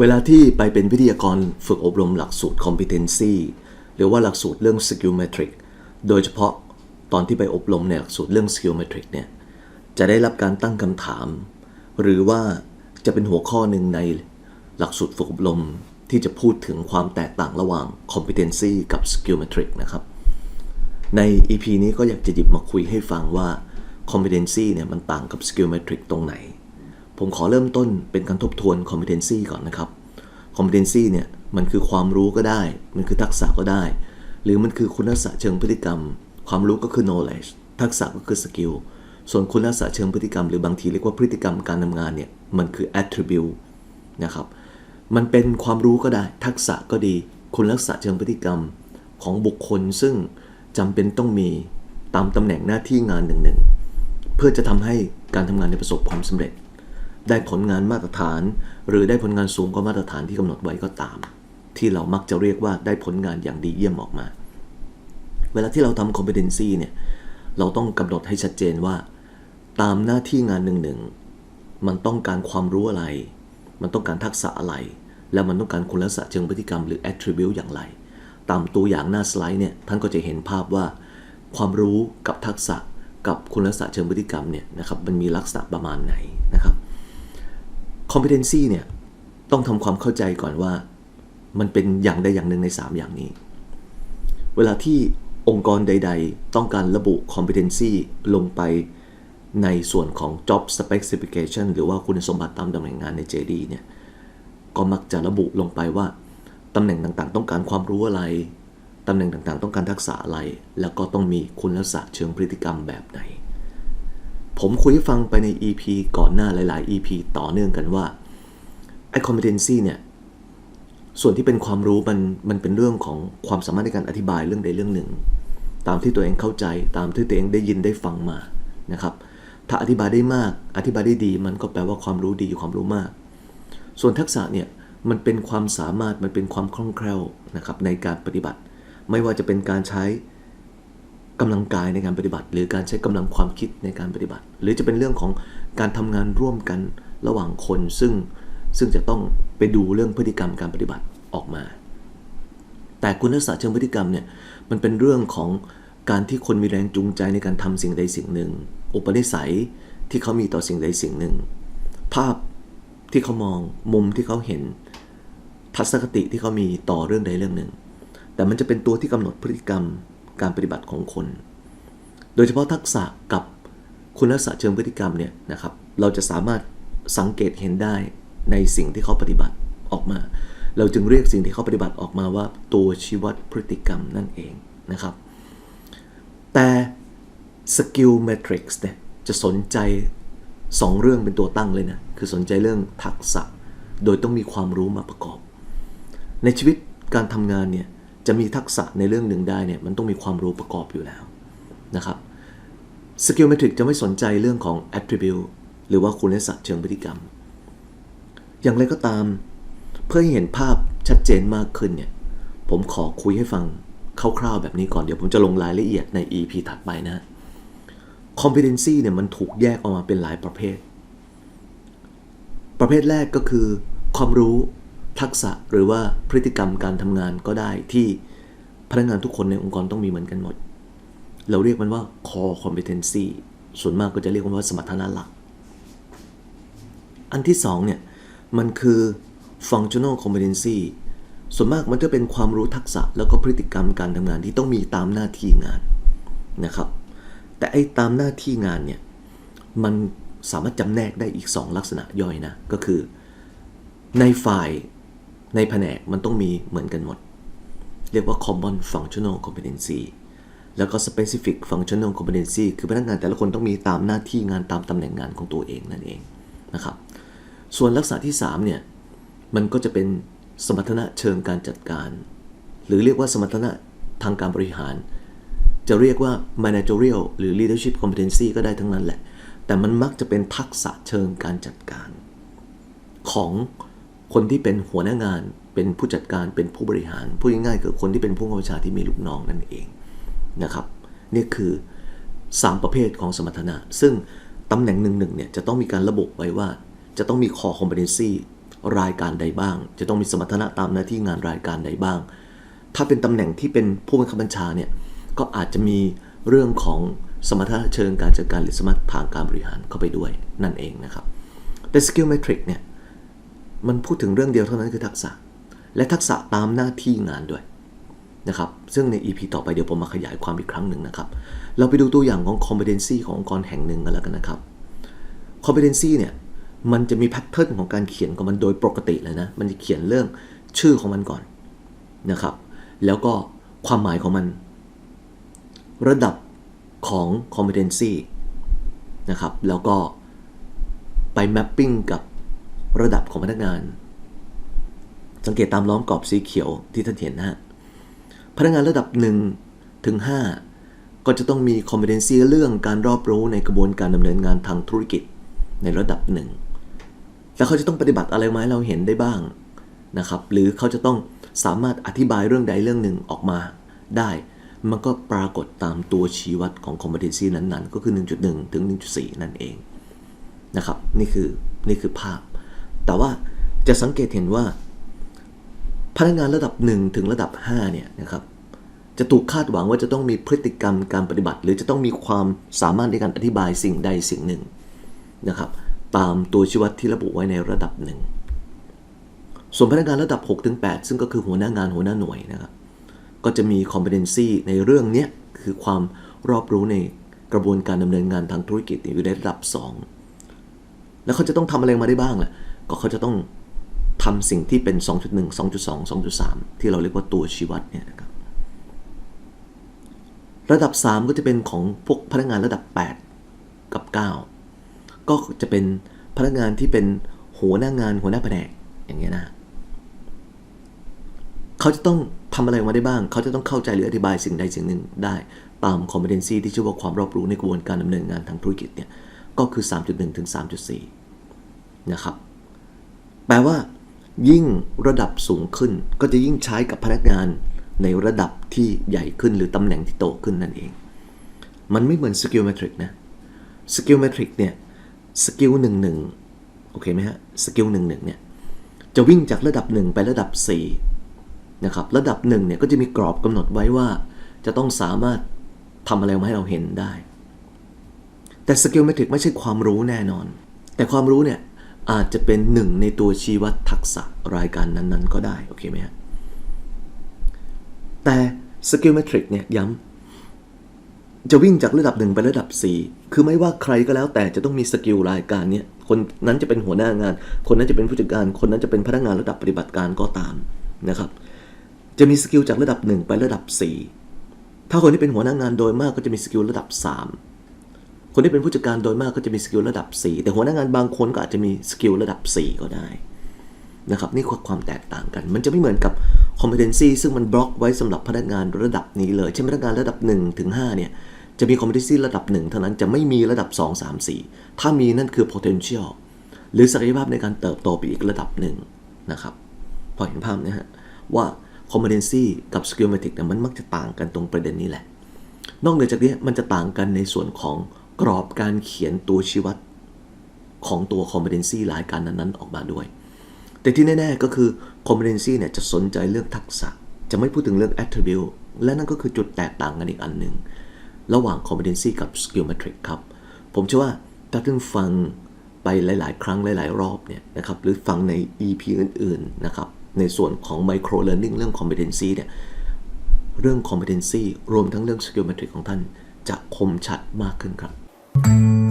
เวลาที่ไปเป็นวิทยากรฝึกอบรมหลักสูตร competency หรือว่าหลักสูตรเรื่อง skill metric โดยเฉพาะตอนที่ไปอบรมในหลักสูตรเรื่อง skill metric เนี่ย จะได้รับการตั้งคำถาม หรือว่าจะเป็นหัวข้อหนึ่งในหลักสูตรฝึกอบรมที่จะพูดถึงความแตกต่างระหว่าง competency กับ skill metric นะครับ ใน EP นี้ก็อยากจะหยิบมาคุยให้ฟังว่า competency เนี่ยมันต่างกับ skill metric ตรงไหน ผมขอเริ่มต้นเป็นการทบทวน competency ก่อนนะครับ competency เนี่ยมันคือความรู้ก็ได้ มันคือทักษะก็ได้ หรือมันคือคุณลักษณะเชิงพฤติกรรม ความรู้ก็คือ knowledge ทักษะก็คือ skill ส่วนคุณลักษณะเชิงพฤติกรรมหรือบางทีเรียกว่าพฤติกรรมการทำงานเนี่ยมันคือ attribute นะครับมันเป็นความรู้ก็ได้ ทักษะก็ดี คุณลักษณะเชิงพฤติกรรมของบุคคลซึ่ง จำเป็นต้องมีตามตำแหน่งหน้าที่งานหนึ่งๆ เพื่อจะทำให้การทำงานในประสบความสำเร็จ ได้ผลงานมาตรฐาน หรือได้ผลงานสูงกว่ามาตรฐานที่กำหนดไว้ก็ตาม ที่เรามักจะเรียกว่าได้ผลงานอย่างดีเยี่ยมออกมา เวลาที่เราทำ competency เนี่ยเราต้องกำหนดให้ชัดเจนว่า ตามหน้าที่งานหนึ่งๆมันต้องการความรู้อะไร มันต้องการทักษะอะไร แล้วมันต้องการคุณลักษณะเชิงพฤติกรรมหรือ attribute อย่างไร ตามตัวอย่างหน้าสไลด์เนี่ยท่านก็จะเห็นภาพว่า ความรู้กับทักษะกับคุณลักษณะเชิงพฤติกรรมเนี่ยนะครับมันมีลักษณะประมาณไหนนะครับ competency เนี่ยต้องทำความเข้าใจก่อนว่า มันเป็นอย่างใดอย่างหนึ่งใน 3 อย่างนี้ เวลาที่องค์กรใด ๆ ต้องการระบุ competency ลงไปในส่วนของ job specification หรือว่าคุณสมบัติตามตำแหน่งงานใน JD เนี่ยก็มักจะระบุลงไปว่า ตำแหน่งต่างๆ ต้องการความรู้อะไร ตำแหน่งต่างๆ ต้องการทักษะอะไร แล้วก็ต้องมีคุณลักษณะเชิงพฤติกรรมแบบไหน ผมคุยให้ฟังไปใน EP ก่อนหน้าหลาย ๆ EP ต่อเนื่องกันว่าไอ้ competency เนี่ย ส่วนที่เป็นความรู้มันมันเป็นเรื่องของความสามารถในการอธิบายเรื่องใดเรื่องหนึ่ง ตามที่ตัวเองเข้าใจตามที่ตัวเองได้ยินได้ฟังมานะครับ ถ้าอธิบายได้มากอธิบายได้ดี มันก็แปลว่าความรู้ดีความรู้มาก ส่วนทักษะเนี่ย มันเป็นความสามารถมันเป็นความคล่องแคล่วนะครับในการปฏิบัติ ไม่ว่าจะเป็นการใช้กำลังกายในการปฏิบัติ หรือการใช้กำลังความคิดในการปฏิบัติ หรือจะเป็นเรื่องของการทำงานร่วมกันระหว่างคนซึ่งซึ่งจะต้องไปดูเรื่องพฤติกรรมการปฏิบัติออกมา แต่คุณลักษณะเชิงพฤติกรรมเนี่ยมันเป็นเรื่องของการที่คนมีแรงจูงใจในการทำสิ่งใดสิ่งหนึ่ง อุปนิสัยที่เขามีต่อสิ่งใดสิ่งหนึ่ง ภาพที่เขามองมุมที่เขาเห็น ทัศนคติที่เขามีต่อเรื่องใดเรื่องหนึ่ง แต่มันจะเป็นตัวที่กำหนดพฤติกรรมการปฏิบัติของคน โดยเฉพาะทักษะกับคุณลักษณะเชิงพฤติกรรมเนี่ยนะครับ เราจะสามารถสังเกตเห็นได้ในสิ่งที่เขาปฏิบัติออกมา เราจึงเรียกสิ่งที่เขาปฏิบัติออกมาว่าตัวชี้วัดพฤติกรรมนั่นเองนะครับ แต่ skill matrix เนี่ยจะสนใจสองเรื่องเป็นตัวตั้งเลยนะ คือสนใจเรื่องทักษะ โดยต้องมีความรู้มาประกอบ ในชีวิตการทำงานเนี่ยจะมีทักษะในเรื่องหนึ่งได้เนี่ยมันต้องมีความรู้ประกอบอยู่แล้วนะครับ skill matrix จะไม่สนใจเรื่องของ attribute หรือว่าคุณลักษณะเชิงพฤติกรรม อย่างไรก็ตาม เพื่อให้เห็นภาพชัดเจนมากขึ้นเนี่ยผมขอคุยให้ฟังคร่าวๆแบบนี้ก่อนเดี๋ยวผมจะลงรายละเอียดใน EP ถัดไปนะ competency เนี่ยมันถูกแยกออกมาเป็นหลายประเภท ประเภทแรกก็คือ ความรู้ ทักษะหรือว่าพฤติกรรมการทำงานก็ได้ที่พนักงานทุกคนในองค์กรต้องมีเหมือนกันหมด เราเรียกมันว่า core competency ส่วนมากก็จะเรียกมันว่าสมรรถนะหลัก อันที่สองเนี่ย มันคือ functional competency ส่วนมากมันจะเป็นความรู้ทักษะแล้วก็พฤติกรรมการทำงานที่ต้องมีตามหน้าที่งานนะครับ แต่ไอ้ตามหน้าที่งานเนี่ย มันสามารถจำแนกได้อีก 2 ลักษณะย่อยนะ ก็คือในฝ่าย ในแผนกมันต้องมีเหมือนกันหมด เรียกว่า common functional competency แล้วก็ specific functional competency คือพนักงานแต่ละคนต้องมีตามหน้าที่งานตามตำแหน่งงานของตัวเองนั่นเองนะครับ ส่วนลักษณะที่ 3 เนี่ย มันก็จะเป็นสมรรถนะเชิงการจัดการ หรือเรียกว่าสมรรถนะทางการบริหาร จะเรียกว่า managerial หรือ leadership competency ก็ได้ทั้งนั้นแหละ แต่มันมักจะเป็นทักษะเชิงการจัดการ ของ คนที่เป็นหัวหน้างาน เป็นผู้จัดการเป็นผู้บริหารพูดง่ายๆคือคนที่เป็นผู้กำกับชาที่มีลูกน้องนั่นเองนะครับนี่คือ 3 ประเภทของสมรรถนะ ซึ่งตำแหน่งหนึ่งๆเนี่ยจะต้องมีการระบุไว้ว่า จะต้องมี core competency รายการใดบ้าง จะต้องมีสมรรถนะตามหน้าที่งานรายการใดบ้าง ถ้าเป็นตำแหน่งที่เป็นผู้บังคับบัญชาเนี่ยก็อาจจะมีเรื่องของสมรรถนะเชิงการจัดการหรือสมรรถทางการบริหารเข้าไปด้วยนั่นเองนะครับแต่ skill metric เนี่ย มันพูดถึงเรื่องเดียวเท่านั้นคือทักษะ และทักษะตามหน้าที่งานด้วยนะครับซึ่งใน EP ต่อไปเดี๋ยวผมมาขยายความอีกครั้งหนึ่งนะครับ เราไปดูตัวอย่างของ competency ขององค์กรแห่งหนึ่งกันแล้วกันนะครับ competency เนี่ยมันจะมีแพทเทิร์นของการเขียนของมันโดยปกติเลยนะ มันจะเขียนเรื่องชื่อของมันก่อนนะครับ แล้วก็ความหมายของมัน ระดับของ competency นะครับ แล้วก็ไป mapping กับ ระดับของพนักงาน สังเกตตามล้อมกรอบสีเขียวที่ท่านเห็นนะฮะพนักงานระดับ1ถึง5ก็จะต้องมี competency เรื่องการรอบรู้ในกระบวนการดำเนินงานทางธุรกิจในระดับหนึ่งแล้วเขาจะต้องปฏิบัติอะไรมาให้เราเห็นได้บ้างนะครับ หรือเขาจะต้องสามารถอธิบายเรื่องใดเรื่องหนึ่งออกมาได้ มันก็ปรากฏตามตัวชี้วัดของ competency นั้นๆ ก็คือ 1.1 ถึง 1.4 นั่นเองนะครับ นี่คือนี่คือภาพ แต่ว่าจะสังเกตเห็นว่า พนักงานระดับ 1 ถึงระดับ5เนี่ยนะครับจะถูกคาดหวังว่าจะต้องมีพฤติกรรมการปฏิบัติ หรือจะต้องมีความสามารถในการอธิบายสิ่งใดสิ่งหนึ่งนะครับตามตัวชี้วัดที่ระบุไว้ในระดับหนึ่งส่วนพนักงานระดับ6ถึง8ซึ่งก็คือหัวหน้างานหัวหน้าหน่วยนะครับก็จะมี competency ในเรื่องนี้คือความรอบรู้ในกระบวนการดำเนินงานทางธุรกิจอยู่ในระดับ 2 แล้วเขาจะต้องทำอะไรมาได้บ้างล่ะ ก็เขาจะต้องทำสิ่งที่เป็น 2.1 2.2 2.3 ที่เราเรียกว่าตัวชี้วัดเนี่ยนะครับระดับ 3 ก็จะเป็นของพวกพนักงานระดับ 8 กับ 9 ก็จะเป็นพนักงานที่เป็นหัวหน้างานหัวหน้าแผนกอย่างเงี้ยนะเขาจะต้องทำอะไรมาได้บ้าง เขาจะต้องเข้าใจหรืออธิบายสิ่งใดสิ่งหนึ่งได้ตาม competency ที่ชื่อว่าความรอบรู้ในกระบวนการดำเนินงานทางธุรกิจเนี่ยก็คือ 3.1 ถึง 3.4 นะครับ แปลว่ายิ่งระดับสูงขึ้น ก็จะยิ่งใช้กับพนักงานในระดับที่ใหญ่ขึ้นหรือตำแหน่งที่โตขึ้นนั่นเอง มันไม่เหมือน skill metric นะ skill metric เนี่ย skill 1 1โอเคไหมฮะ skill 1 1เนี่ยจะวิ่งจากระดับ 1 ไประดับ4นะครับระดับ1เนี่ยก็จะมีกรอบกำหนดไว้ว่า จะต้องสามารถทำอะไรมาให้เราเห็นได้ แต่ skill metric ไม่ใช่ความรู้แน่นอน แต่ความรู้เนี่ย อาจจะเป็นหนึ่งในตัวชี้วัดทักษะรายการนั้นๆ ก็ได้ โอเคไหมฮะ แต่ skill metric เนี่ยย้ำจะวิ่งจากระดับหนึ่งไประดับ 4 คือไม่ว่าใครก็แล้วแต่จะต้องมีสกิลรายการเนี้ยคนนั้นจะเป็นหัวหน้างาน คนนั้นจะเป็นผู้จัดการ คนนั้นจะเป็นพนักงานระดับปฏิบัติการก็ตามนะครับ จะมีสกิลจากระดับ 1 ไประดับ 4 ถ้าคนที่เป็นหัวหน้างานโดยมากก็จะมีสกิลระดับ 3 คนที่เป็นผู้จัดการโดยมากก็จะมีสกิลระดับ 4 แต่หัวหน้างานบางคนก็อาจจะมีสกิลระดับ 4 ก็ได้นะครับนี่คือความแตกต่างกัน มันจะไม่เหมือนกับ competency ซึ่งมันบล็อกไว้สำหรับพนักงานระดับนี้เลย เช่นพนักงานระดับ1ถึง5เนี่ยจะมี competency ระดับ 1 เท่านั้นจะไม่มีระดับ 2 3 4 ถ้ามีนั่นคือ potential หรือศักยภาพในการเติบโตไปอีกระดับหนึ่งนะครับพอเห็นภาพนะฮะว่า competency กับ skill metric เนี่ยมันมักจะต่างกันตรงประเด็นนี้แหละ นอกเหนือจากนี้มันจะต่างกันในส่วนของ กรอบการเขียนตัวชี้วัดของตัว competency รายการนั้นๆ ออกมาด้วย แต่ที่แน่ ๆ ก็คือ competency เนี่ยจะสนใจเรื่องทักษะ จะไม่พูดถึงเรื่อง attribute และนั่นก็คือจุดแตกต่างกันอีกอันหนึ่ง ระหว่าง competency กับ skill metric ครับ ผมเชื่อว่าถ้าท่านฟังไปหลาย ๆ ครั้งหลาย ๆ รอบเนี่ยนะครับหรือฟังใน EP อื่น ๆ นะครับ ในส่วนของ micro learning เรื่อง competency เนี่ยเรื่อง competency รวมทั้งเรื่อง skill metric ของท่านจะคมชัดมากขึ้นครับ you